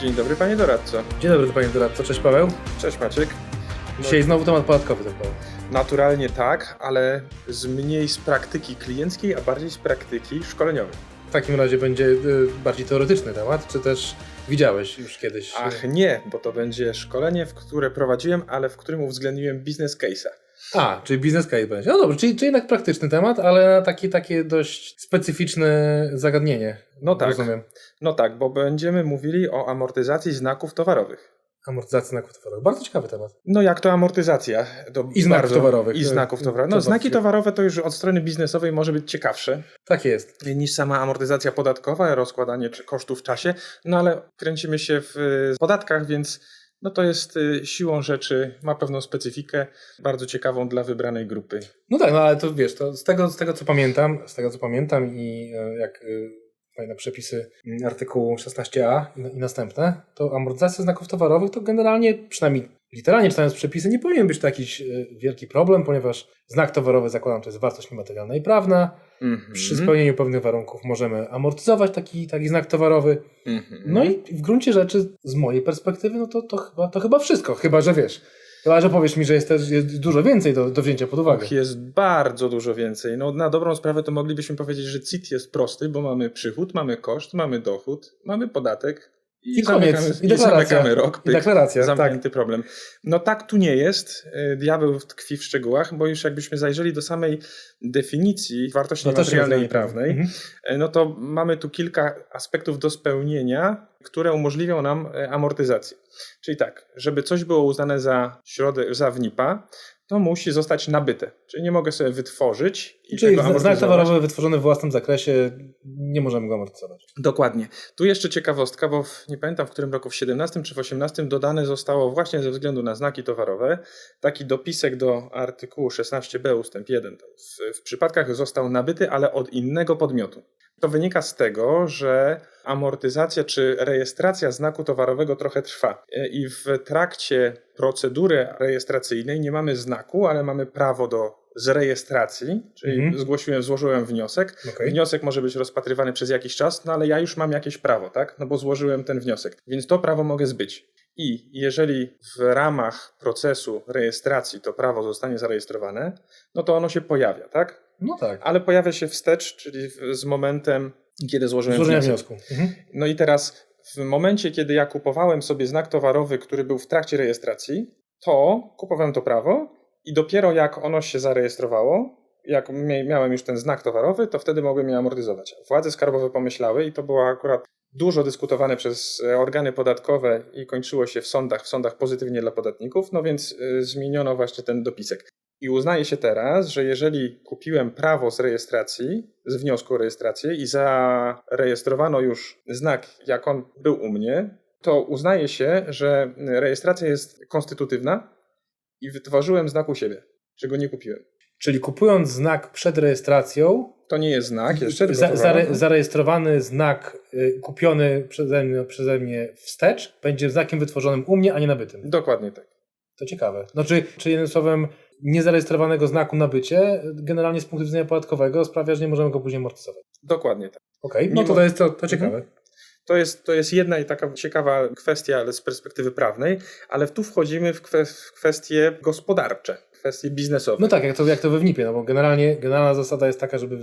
Dzień dobry panie doradco. Dzień dobry, panie doradco. Cześć Paweł. Cześć Maciek. Dzisiaj znowu temat podatkowy, tak Paweł. Naturalnie tak, ale z mniej z praktyki klienckiej, a bardziej z praktyki szkoleniowej. W takim razie będzie y, bardziej teoretyczny temat, czy też widziałeś już kiedyś? Ach nie, bo to będzie szkolenie, w które prowadziłem, ale w którym uwzględniłem biznes case'a. A, czyli biznes case będzie. No dobrze, czyli, czyli jednak praktyczny temat, ale taki, takie dość specyficzne zagadnienie. No tak. Rozumiem. No tak, bo będziemy mówili o amortyzacji znaków towarowych. Amortyzacja znaków towarowych. Bardzo ciekawy temat. No jak to amortyzacja? To I znaków towarowych. I znaków towarowych. No To znaki towarowe to już od strony biznesowej może być ciekawsze Tak jest. niż sama amortyzacja podatkowa, rozkładanie kosztów w czasie, no ale kręcimy się w y, podatkach, więc no to jest y, siłą rzeczy, ma pewną specyfikę, bardzo ciekawą dla wybranej grupy. No tak, no ale to wiesz, to z tego, z tego co pamiętam, z tego co pamiętam i e, jak y, pamiętam przepisy mm, artykułu 16a i, i następne, to amortyzacja znaków towarowych to generalnie, przynajmniej literalnie czytając przepisy, nie powinien być to jakiś y, wielki problem, ponieważ znak towarowy zakładam to jest wartość niematerialna i prawna. Mhm. Przy spełnieniu pewnych warunków możemy amortyzować taki, taki znak towarowy. Mhm. No i w gruncie rzeczy z mojej perspektywy, no to, to, chyba, to chyba wszystko, chyba że wiesz. Chyba, że powiesz mi, że jest też jest dużo więcej do, do wzięcia pod uwagę. Och, jest bardzo dużo więcej. No, na dobrą sprawę to moglibyśmy powiedzieć, że CIT jest prosty, bo mamy przychód, mamy koszt, mamy dochód, mamy podatek I koniec. zamykamy, I deklaracja. zamykamy rok. I pyk, deklaracja, tak. Zamknięty problem. No tak tu nie jest. Y, Diabeł tkwi w szczegółach, bo już jakbyśmy zajrzeli do samej definicji wartości No materialnej i prawnej, Mhm. y, no to mamy tu kilka aspektów do spełnienia, które umożliwią nam y, amortyzację. Czyli tak, żeby coś było uznane za środek, za WNIP-a, to musi zostać nabyte. Czyli nie mogę sobie wytworzyć i Czyli znak towarowy wytworzony w własnym zakresie, nie możemy go amortyzować. Dokładnie. Tu jeszcze ciekawostka, bo w, nie pamiętam w którym roku, w 17 czy w 18 dodane zostało właśnie ze względu na znaki towarowe taki dopisek do artykułu 16b ustęp 1. To W, w przypadkach został nabyty, ale od innego podmiotu. To wynika z tego, że amortyzacja czy rejestracja znaku towarowego trochę trwa E, i w trakcie procedury rejestracyjnej nie mamy znaku, ale mamy prawo do zrejestracji, czyli Mhm. zgłosiłem, złożyłem wniosek, Okej. Wniosek może być rozpatrywany przez jakiś czas, no ale ja już mam jakieś prawo, tak? No bo złożyłem ten wniosek, więc to prawo mogę zbyć. I jeżeli w ramach procesu rejestracji to prawo zostanie zarejestrowane, no to ono się pojawia, tak? No tak. Ale pojawia się wstecz, czyli z momentem, kiedy złożyłem Złożenia wniosek. wniosku. Mhm. No i teraz w momencie, kiedy ja kupowałem sobie znak towarowy, który był w trakcie rejestracji, to kupowałem to prawo i dopiero jak ono się zarejestrowało, jak mia- miałem już ten znak towarowy, to wtedy mogłem je amortyzować. Władze skarbowe pomyślały i to było akurat dużo dyskutowane przez e, organy podatkowe i kończyło się w sądach, w sądach pozytywnie dla podatników, no więc y, zmieniono właśnie ten dopisek. I uznaje się teraz, że jeżeli kupiłem prawo z rejestracji, z wniosku o rejestrację i zarejestrowano już znak, jak on był u mnie, to uznaje się, że rejestracja jest konstytutywna i wytworzyłem znak u siebie, czego nie kupiłem. Czyli kupując znak przed rejestracją, To nie jest znak jeszcze, za, zare, zarejestrowany znak y, kupiony przeze mnie, przeze mnie wstecz będzie znakiem wytworzonym u mnie, a nie nabytym. Dokładnie tak. To ciekawe. Znaczy, czy jednym słowem niezarejestrowanego znaku nabycie generalnie z punktu widzenia podatkowego sprawia, że nie możemy go później amortyzować. Dokładnie tak. Okej, no Mimo- to, to jest to, to ciekawe. To jest, to jest jedna i taka ciekawa kwestia, ale z perspektywy prawnej, ale tu wchodzimy w, kwe, w kwestie gospodarcze, kwestie biznesowe. No tak, jak to, jak to we WNIP-ie, no bo generalnie generalna zasada jest taka, żeby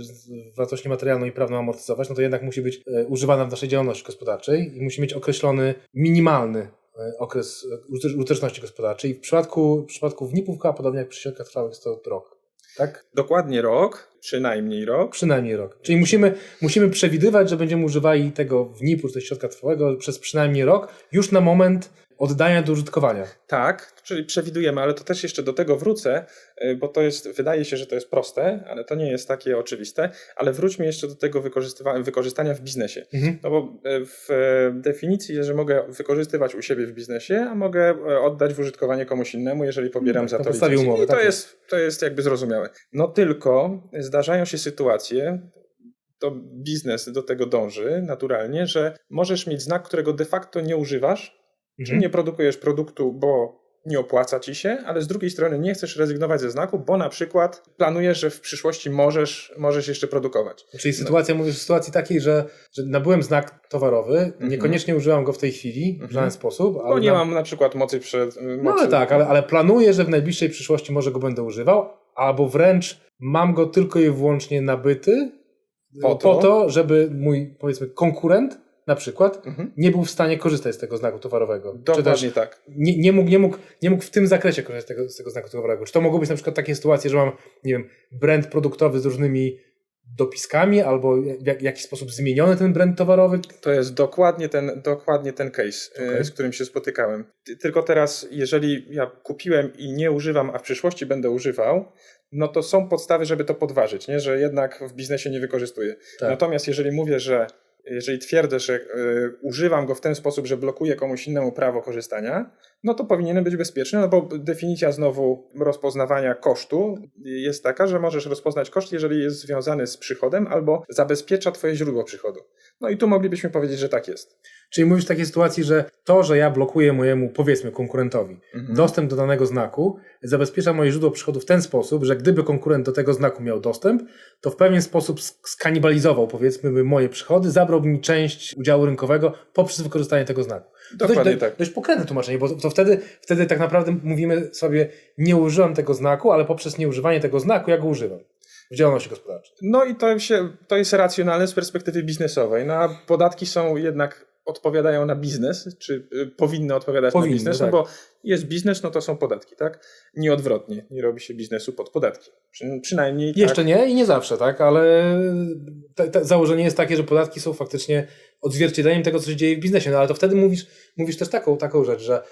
wartość niematerialną i prawną amortyzować, no to jednak musi być e, używana w naszej działalności gospodarczej i musi mieć określony minimalny e, okres e, użyte- użyteczności gospodarczej. I w przypadku, w przypadku WNIP-ów, podobnie jak przy środkach trwałych, jest to rok. Tak? Dokładnie rok, przynajmniej rok. Przynajmniej rok. Czyli musimy, musimy przewidywać, że będziemy używali tego WNIP-u, czy środka trwałego przez przynajmniej rok, już na moment oddania do użytkowania. Tak, czyli przewidujemy, ale to też jeszcze do tego wrócę, y, bo to jest, wydaje się, że to jest proste, ale to nie jest takie oczywiste, ale wróćmy jeszcze do tego wykorzystania w biznesie. Mhm. No bo y, w e, definicji jest, że mogę wykorzystywać u siebie w biznesie, a mogę oddać w użytkowanie komuś innemu, jeżeli pobieram Tak, za to umowy, I to tak jest, to jest jakby zrozumiałe. No tylko zdarzają się sytuacje, to biznes do tego dąży naturalnie, że możesz mieć znak, którego de facto nie używasz, Mhm. nie produkujesz produktu, bo nie opłaca ci się, ale z drugiej strony nie chcesz rezygnować ze znaku, bo na przykład planujesz, że w przyszłości możesz, możesz jeszcze produkować. Czyli sytuacja, mówisz o sytuacji takiej, że, że nabyłem znak towarowy, niekoniecznie używam go w tej chwili w żaden sposób. Bo nie mam na przykład mocy przed. No Mocy... ale tak, ale, ale planuję, że w najbliższej przyszłości może go będę używał, albo wręcz mam go tylko i wyłącznie nabyty Po po to. to, żeby mój, powiedzmy, konkurent na przykład Mhm. nie był w stanie korzystać z tego znaku towarowego. Dokładnie tak. nie, nie, mógł, nie, mógł, nie mógł w tym zakresie korzystać z tego, z tego znaku towarowego. Czy to mogą być na przykład takie sytuacje, że mam, nie wiem, brand produktowy z różnymi dopiskami, albo w jak, jakiś sposób zmieniony ten brand towarowy? To jest dokładnie ten, dokładnie ten case, e, Okej. z którym się spotykałem. Ty- Tylko teraz, jeżeli ja kupiłem i nie używam, a w przyszłości będę używał, no to są podstawy, żeby to podważyć, nie? że jednak w biznesie nie wykorzystuję. Tak. Natomiast jeżeli mówię, że jeżeli twierdzę, że y, używam go w ten sposób, że blokuję komuś innemu prawo korzystania, no to powinienem być bezpieczny, no bo definicja znowu rozpoznawania kosztu jest taka, że możesz rozpoznać koszt, jeżeli jest związany z przychodem albo zabezpiecza twoje źródło przychodu. No i tu moglibyśmy powiedzieć, że tak jest. Czyli mówisz w takiej sytuacji, że to, że ja blokuję mojemu, powiedzmy, konkurentowi dostęp do danego znaku, zabezpiecza moje źródło przychodu w ten sposób, że gdyby konkurent do tego znaku miał dostęp, to w pewien sposób sk- skanibalizował, powiedzmy, moje przychody, zabrał mi część udziału rynkowego poprzez wykorzystanie tego znaku. Dokładnie dość, tak. Dość pokrętne tłumaczenie, bo to, wtedy, wtedy tak naprawdę mówimy sobie, nie używam tego znaku, ale poprzez nieużywanie tego znaku ja go używam w działalności gospodarczej. No i to, się, to jest racjonalne z perspektywy biznesowej. No a podatki są jednak odpowiadają na biznes, czy y, powinny odpowiadać Powinny, na biznes, tak. no bo jest biznes, no to są podatki, tak? Nie odwrotnie, nie robi się biznesu pod podatki. Przy, przynajmniej Jeszcze tak. nie i nie zawsze, tak, ale te, te założenie jest takie, że podatki są faktycznie odzwierciedleniem tego, co się dzieje w biznesie. No ale to wtedy mówisz, mówisz też taką, taką rzecz, że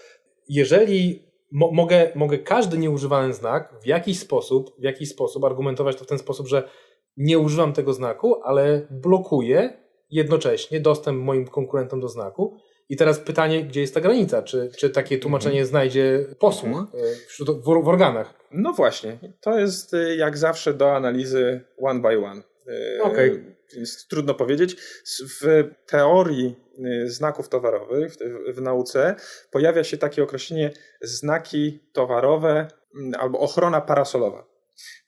jeżeli mo, mogę, mogę każdy nieużywany znak w jakiś sposób, w jakiś sposób argumentować to w ten sposób, że nie używam tego znaku, ale blokuję jednocześnie dostęp moim konkurentom do znaku. I teraz pytanie, gdzie jest ta granica? Czy, czy takie tłumaczenie znajdzie posłuch Mhm. e, wśród, w, w organach? No właśnie, to jest y, jak zawsze do analizy one by one. Y, Okej. Więc trudno powiedzieć. W teorii znaków towarowych, w, w nauce, pojawia się takie określenie znaki towarowe albo ochrona parasolowa.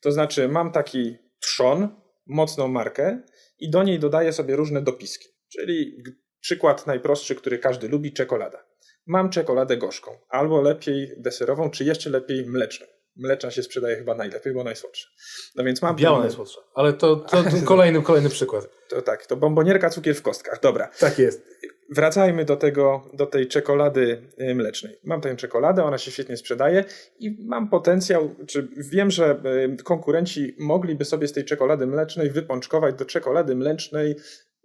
To znaczy, mam taki trzon, mocną markę i do niej dodaję sobie różne dopiski. Czyli przykład najprostszy, który każdy lubi, czekolada. Mam czekoladę gorzką, albo lepiej deserową, czy jeszcze lepiej mleczną. Mleczna się sprzedaje chyba najlepiej, bo najsłodsza. No więc mam Biała najsłodsza. Ale to, to, to kolejny, kolejny przykład. To tak, to bombonierka, cukier w kostkach. Dobra. Tak jest. Wracajmy do tego, do tej czekolady y, mlecznej. Mam tę czekoladę, ona się świetnie sprzedaje i mam potencjał, czy wiem, że y, konkurenci mogliby sobie z tej czekolady mlecznej wypączkować do czekolady mlecznej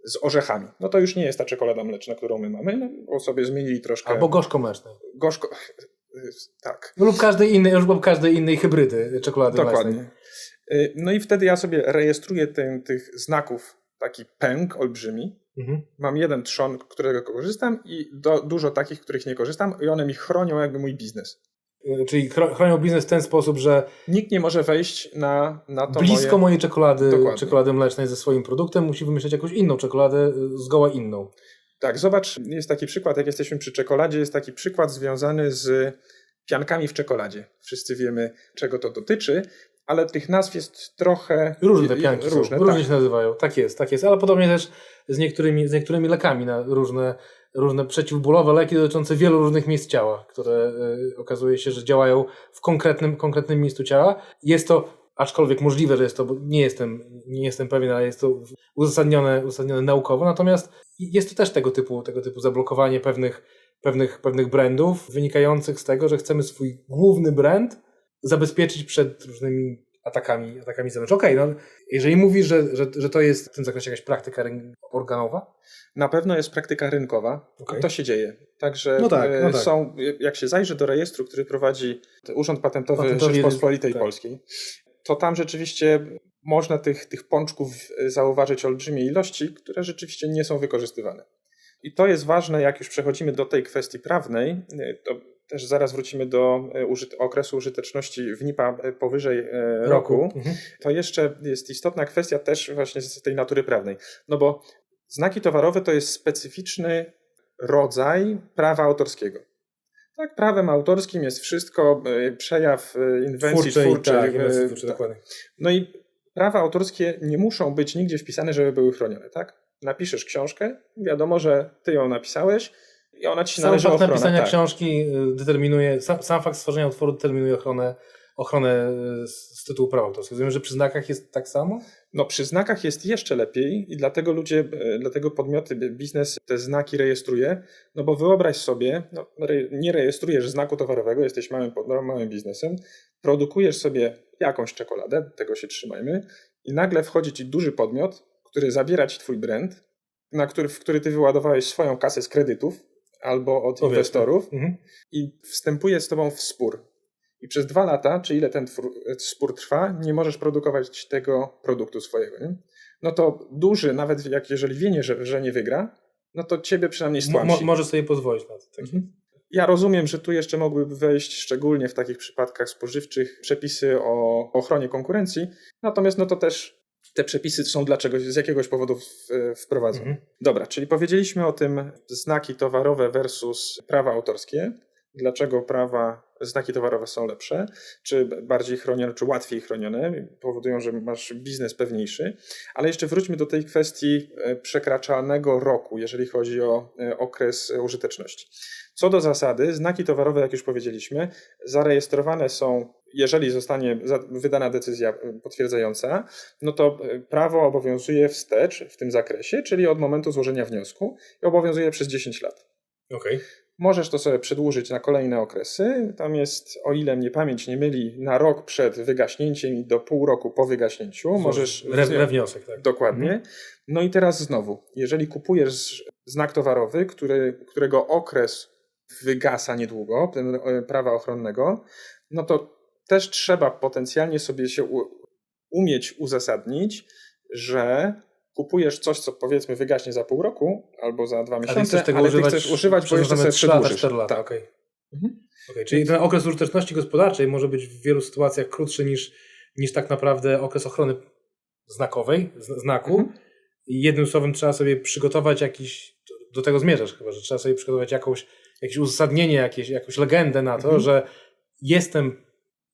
z orzechami. No to już nie jest ta czekolada mleczna, którą my mamy, no, bo sobie zmienili troszkę Albo gorzko mlecznej. gorzko. Tak, Lub każdej innej, lub każdej innej hybrydy czekolady mlecznej. dokładnie. Y, No i wtedy ja sobie rejestruję ten, tych znaków taki pęk olbrzymi, Mhm. mam jeden trzon, którego korzystam i do, dużo takich, których nie korzystam i one mi chronią jakby mój biznes. Y, Czyli chro- chronią biznes w ten sposób, że Nikt nie może wejść na, na to blisko moje... mojej czekolady, Dokładnie. czekolady mlecznej ze swoim produktem musi wymyśleć jakąś inną czekoladę, y, zgoła inną. Tak, zobacz, jest taki przykład, jak jesteśmy przy czekoladzie, jest taki przykład związany z piankami w czekoladzie. Wszyscy wiemy, czego to dotyczy, ale tych nazw jest trochę... Różne te pianki różne, są, różnie tak. się nazywają. Tak jest, tak jest. Ale podobnie też z niektórymi, z niektórymi lekami na różne, różne przeciwbólowe leki dotyczące wielu różnych miejsc ciała, które y, okazuje się, że działają w konkretnym, konkretnym miejscu ciała. Jest to, aczkolwiek możliwe, że jest to, bo nie jestem, nie jestem pewien, ale jest to uzasadnione, uzasadnione naukowo, natomiast jest to też tego typu, tego typu zablokowanie pewnych, pewnych, pewnych brandów, wynikających z tego, że chcemy swój główny brand zabezpieczyć przed różnymi atakami, atakami z zewnątrz. Okej, no, jeżeli mówisz, że, że, że to jest w tym zakresie jakaś praktyka organowa, Na pewno jest praktyka rynkowa i to się dzieje. Także No tak, e, no tak. są, jak się zajrzy do rejestru, który prowadzi Urząd Patentowy, Patentowy Rzeczpospolitej tak. Polskiej, to tam rzeczywiście można tych, tych pączków e, zauważyć olbrzymie ilości, które rzeczywiście nie są wykorzystywane. I to jest ważne, jak już przechodzimy do tej kwestii prawnej, e, to też zaraz wrócimy do e, użyt- okresu użyteczności WNIP-a powyżej e, roku Mhm. to jeszcze jest istotna kwestia też właśnie z tej natury prawnej. No bo znaki towarowe to jest specyficzny rodzaj prawa autorskiego. Tak, prawem autorskim jest wszystko, e, przejaw e, inwencji Twórczej, twórczej. tak, inwencji twórczej, tak. dokładnie. No i prawa autorskie nie muszą być nigdzie wpisane, żeby były chronione, tak? Napiszesz książkę, wiadomo, że ty ją napisałeś i ona ci Sam należy fakt napisania tak. książki y, determinuje, sam, sam fakt stworzenia utworu determinuje ochronę, ochronę y, z, tytułu prawa autorskiego. Rozumiem, że przy znakach jest tak samo? No przy znakach jest jeszcze lepiej i dlatego ludzie, e, dlatego podmioty, biznes te znaki rejestruje, no bo wyobraź sobie, no, nie rejestrujesz znaku towarowego, jesteś małym, no, małym biznesem, produkujesz sobie jakąś czekoladę, tego się trzymajmy i nagle wchodzi ci duży podmiot, który zabiera ci twój brand, na który, w który ty wyładowałeś swoją kasę z kredytów albo od Powiedzmy. inwestorów Mhm. i wstępuje z tobą w spór. I przez dwa lata, czy ile ten spór trwa, nie możesz produkować tego produktu swojego. Nie? No to duży, nawet jak jeżeli wie, nie, że, że nie wygra, no to ciebie przynajmniej Mo, mo, stłamsi. może sobie pozwolić na to. Tak. Mhm. Ja rozumiem, że tu jeszcze mogłyby wejść, szczególnie w takich przypadkach spożywczych, przepisy o ochronie konkurencji, natomiast no to też te przepisy są dla czegoś, z jakiegoś powodu w- wprowadzone. Mhm. Dobra, czyli powiedzieliśmy o tym znaki towarowe versus prawa autorskie. Dlaczego prawa, znaki towarowe są lepsze, czy bardziej chronione, czy łatwiej chronione, powodują, że masz biznes pewniejszy. Ale jeszcze wróćmy do tej kwestii e, przekraczalnego roku, jeżeli chodzi o e, okres e, użyteczności. Co do zasady, znaki towarowe, jak już powiedzieliśmy, zarejestrowane są, jeżeli zostanie wydana decyzja e, potwierdzająca, no to e, prawo obowiązuje wstecz w tym zakresie, czyli od momentu złożenia wniosku i obowiązuje przez 10 lat. Okej. Możesz to sobie przedłużyć na kolejne okresy. Tam jest, o ile mnie pamięć nie myli, na rok przed wygaśnięciem i do pół roku po wygaśnięciu. Możesz. Re, re wniosek, tak. Dokładnie. No i teraz znowu, jeżeli kupujesz znak towarowy, który, którego okres wygasa niedługo, e, prawa ochronnego, no to też trzeba potencjalnie sobie się umieć uzasadnić, że kupujesz coś, co powiedzmy wygaśnie za pół roku albo za dwa Ale ty miesiące, chcesz tego ale używać, chcesz używać, bo jeszcze sobie następne 3 lata, przedłużysz. 4 lata, Tak. okej. Mhm. Okej, Czyli ten okres użyteczności gospodarczej może być w wielu sytuacjach krótszy niż, niż tak naprawdę okres ochrony znakowej, znaku. Mhm. I jednym słowem trzeba sobie przygotować jakiś, do tego zmierzasz chyba, że trzeba sobie przygotować jakąś, jakieś uzasadnienie, jakieś, jakąś legendę na to, Mhm. że jestem,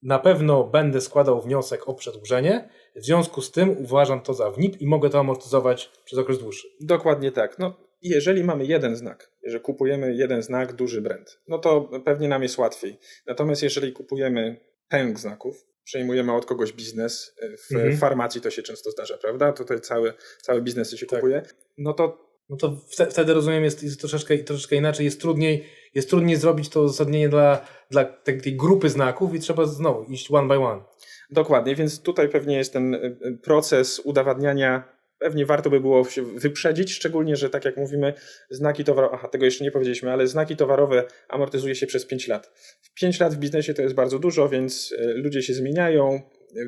na pewno będę składał wniosek o przedłużenie, w związku z tym uważam to za WNIP i mogę to amortyzować przez okres dłuższy. Dokładnie tak. No, jeżeli mamy jeden znak, jeżeli kupujemy jeden znak, duży brand, no to pewnie nam jest łatwiej. Natomiast jeżeli kupujemy pęk znaków, przejmujemy od kogoś biznes, w Mhm. farmacji to się często zdarza, prawda? Tutaj cały, cały biznes się Tak. kupuje, no to No to wte- wtedy rozumiem, jest, jest troszeczkę, troszeczkę inaczej, jest trudniej, jest trudniej zrobić to uzasadnienie dla, dla tej, tej grupy znaków i trzeba znowu iść one by one. dokładnie, więc tutaj pewnie jest ten y, y, proces udowadniania, pewnie warto by było się wyprzedzić, szczególnie, że tak jak mówimy, znaki towarowe, aha, tego jeszcze nie powiedzieliśmy, ale znaki towarowe amortyzuje się przez 5 lat. 5 lat w biznesie to jest bardzo dużo, więc y, ludzie się zmieniają,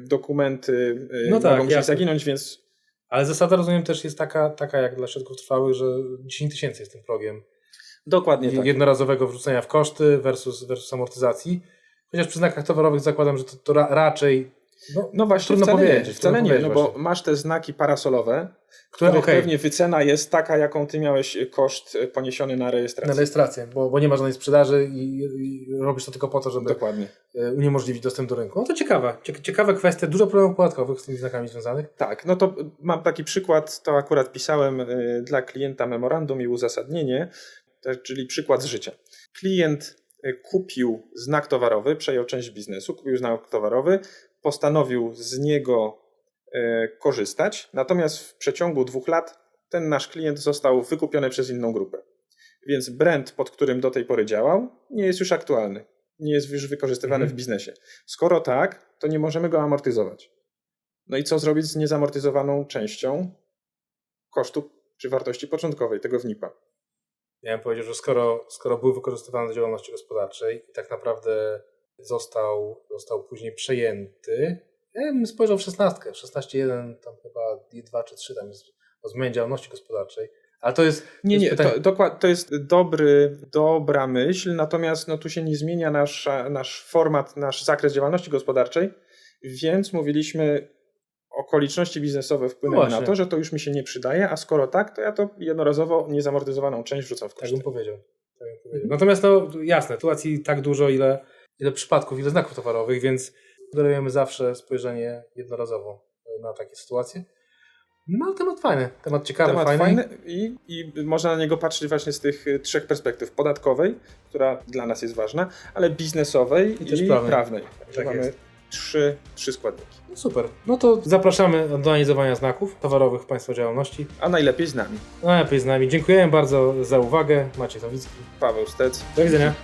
dokumenty No tak, mogą jasne. zaginąć, więc Ale zasada, rozumiem, też jest taka, taka jak dla środków trwałych, że 10 tysięcy jest tym progiem dokładnie tak. jednorazowego wrzucenia w koszty versus, versus amortyzacji. Chociaż przy znakach towarowych zakładam, że to, to ra, raczej. No, No właśnie, Trudno wcale powiedzieć, nie, wcale nie, no bo masz te znaki parasolowe, które których okej, pewnie wycena jest taka, jaką ty miałeś koszt poniesiony na na rejestrację. rejestrację, bo, bo nie ma żadnej sprzedaży i, i robisz to tylko po to, żeby Dokładnie. e, uniemożliwić dostęp do rynku. No to ciekawe. Cie- Ciekawe kwestie, dużo problemów podatkowych z tymi znakami związanych. Tak, no to mam taki przykład, to akurat pisałem y, dla klienta memorandum i uzasadnienie, te- czyli przykład z życia. Klient kupił znak towarowy, przejął część biznesu, kupił znak towarowy, postanowił z niego korzystać, natomiast w przeciągu dwóch lat ten nasz klient został wykupiony przez inną grupę. Więc brand, pod którym do tej pory działał, nie jest już aktualny, nie jest już wykorzystywany Mhm. w biznesie. Skoro tak, to nie możemy go amortyzować. No i co zrobić z niezamortyzowaną częścią kosztu czy wartości początkowej tego wnipa? Ja bym powiedział, że skoro, skoro był wykorzystywany do działalności gospodarczej i tak naprawdę został, został później przejęty, ja bym spojrzał w 16, 16.1, tam chyba 2 czy 3 tam jest o zmianie działalności gospodarczej, ale to jest... Nie, jest nie, pytanie- to, dokład, to jest dobry, dobra myśl, natomiast no, tu się nie zmienia nasz, nasz format, nasz zakres działalności gospodarczej, więc mówiliśmy, okoliczności biznesowe wpłynęły No na to, że to już mi się nie przydaje, a skoro tak, to ja to jednorazowo niezamortyzowaną część wrzucam w Tak koszty. bym powiedział. Tak jak powiedziałem. Natomiast no jasne, sytuacji tak dużo, ile, ile przypadków, ile znaków towarowych, więc sugerujemy zawsze spojrzenie jednorazowo na takie sytuacje. No temat fajny, temat ciekawy, Temat fajny. fajny i, i można na niego patrzeć właśnie z tych y, trzech perspektyw. Podatkowej, która dla nas jest ważna, ale biznesowej I i, też prawnej. prawnej. Tak mamy jest. trzy, trzy składniki. No super. No to zapraszamy do analizowania znaków towarowych w Państwa działalności. A najlepiej z nami. No lepiej z nami. Dziękujemy bardzo za uwagę. Maciej Nowicki. Paweł Stec. Do widzenia.